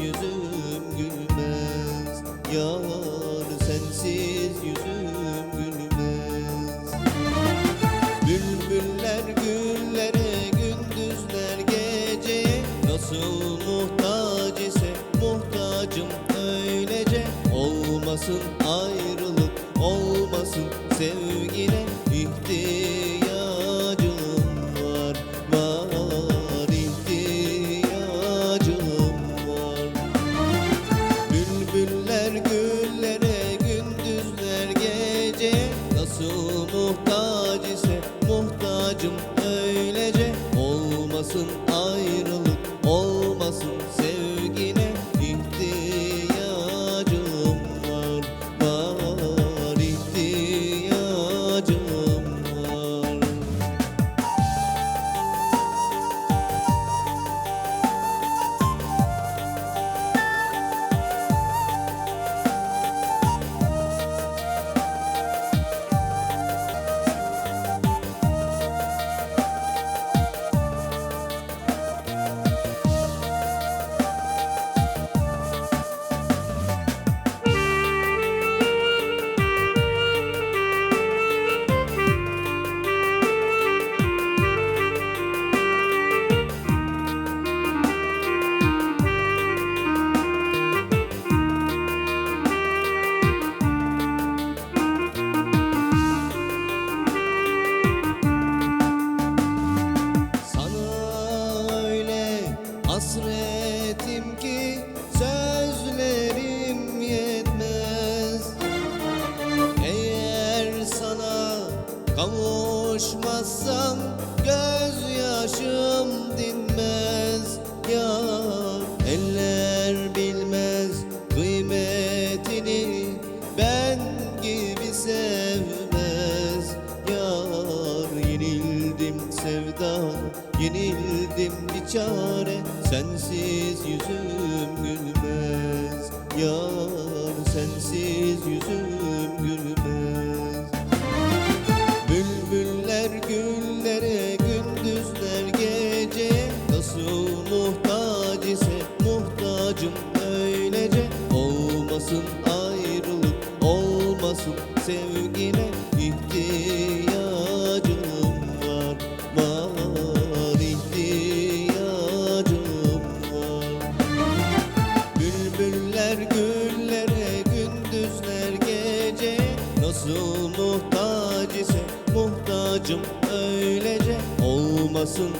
yüzüm gülmez. Yar sensiz yüzüm gülmez. Bülbüller güllere gündüzler geceye. Nasıl muhtaç ise muhtacım öylece. Olmasın ayrılık olmasın sevgine hasretim ki sözlerim yetmez. Eğer sana kavuşmazsam gözyaşım dinmez. Yar yenildim sevda yenildim bir çare. Sensiz yüzüm gülmez Yar sensiz yüzüm gülmez. Bülbüller güllere gündüzler gece. Nasıl muhtaç ise muhtacım öylece. Olmasın ayrılık olmasın sevgine Bülbüller güllere gündüzler gece. Nasıl muhtaç ise muhtacım öylece. Olmasın